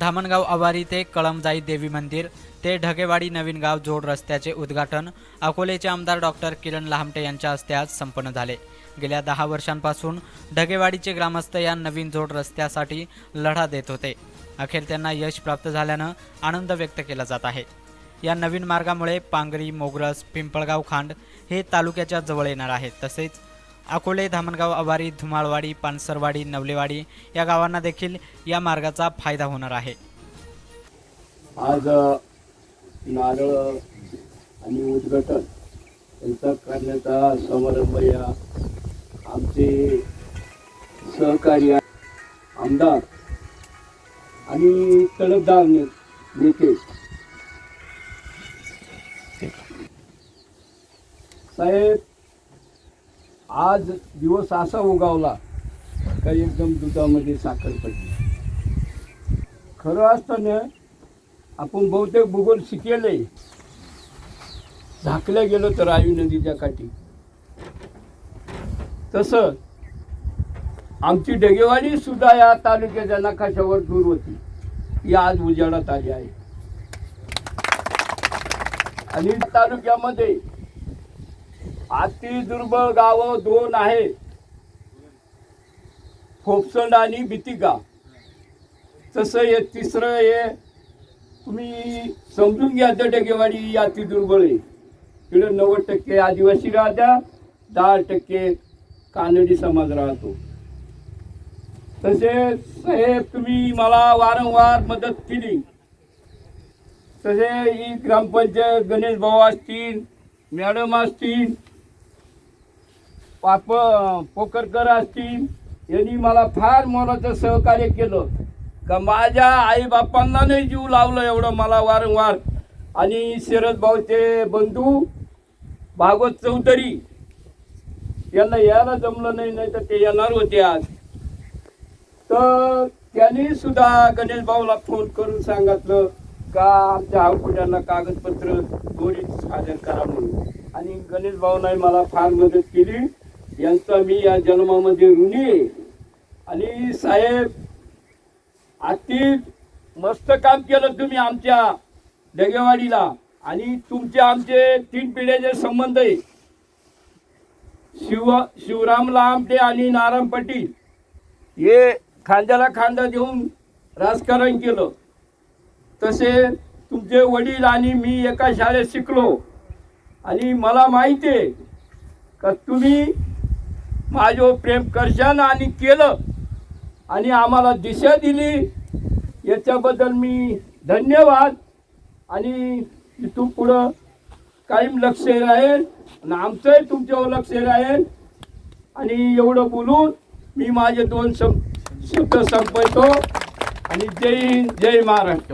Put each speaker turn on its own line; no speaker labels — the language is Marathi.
धामणगाव आवारी ते कळमजाई देवी मंदिर ते ढगेवाडी नवीन गाव जोड रस्त्याचे उद्घाटन अकोलेचे आमदार डॉक्टर किरण लहामटे यांच्या हस्ते आज संपन्न झाले. गेल्या दहा वर्षांपासून ढगेवाडीचे ग्रामस्थ या नवीन जोड रस्त्यासाठी लढा देत होते. अखेर त्यांना यश प्राप्त झाल्यानं आनंद व्यक्त केला जात आहे. या नवीन मार्गामुळे पांगरी मोगरस पिंपळगाव खांड हे तालुक्याच्या जवळ येणार आहेत. तसेच अकोले धामणगाव आवारी धुमाळवाडी पानसरवाडी नवलेवाडी या गावांना देखील या मार्गाचा फायदा होणार आहे.
आज नारळ आणि उद्घाटन यांचा करण्याचा समारंभ या आमचे सहकारी आमदार आणि तडफदार नेते. साहेब आज दिवस असा उगावला का एकदम दुधामध्ये साखर पडली. खरं असताना आपण बहुतेक भूगोल शिकेले झाकल्या गेलो तर आयू नदीच्या काठी. तसं आमची डगेवाडी सुद्धा या तालुक्याच्या नकाशावर दूर होती. ही आज उजाडात आली आहे. आणि तालुक्यामध्ये अति दुर्बळ गावं दोन आहे फोपसंड आणि बितिका तसं हे तिसरं हे तुम्ही समजून घ्या तर टक्केवाडी अति दुर्बळ आहे. तिकडे नव्वद टक्के आदिवासी राहत्या दहा टक्के कानडी समाज राहतो. तसे साहेब तुम्ही मला वारंवार मदत केली. तसे ही ग्रामपंचायत गणेश भाऊ असतील मॅडम असतील पाप पोकरकर असतील. यांनी मला फार मोलाचं सहकार्य केलं. का माझ्या आईबापांना नाही जीव लावलं एवढं मला वारंवार. आणि शरद भाऊचे बंधू भागवत चौधरी यांना यायला जमलं नाही नाही तर ते येणार होते आज. तर त्यांनी सुद्धा गणेश भाऊला फोन करून सांगितलं का आमच्या आवकुट्यांना कागदपत्र त्वरित सादर करा म्हणून. आणि गणेश भाऊनाही मला फार मदत केली. यांचा मी या जन्मामध्ये ऋणी. आहे आणि साहेब अति मस्त काम केलं तुम्ही आमच्या ढगेवाडीला आणि तुमचे आमचे तीन पिढ्याचे संबंध आहे. शिव शिवराम लामटे आणि नारायण पाटील हे खांद्याला खांदा देऊन राजकारण केलं. तसे तुमचे वडील आणि मी एका शाळेत शिकलो. आणि मला माहिती आहे का तुम्ही माझ्यावर प्रेम करशान आणि केलं. आणि आम्हाला दिशा दिली. याच्याबद्दल मी धन्यवाद. आणि इथून पुढं कायम लक्ष राहील. आणि आमचंही तुमच्यावर लक्ष राहील. आणि एवढं बोलून मी माझे दोन शब्द शब्द संपवतो. आणि जय हिंद जय महाराष्ट्र.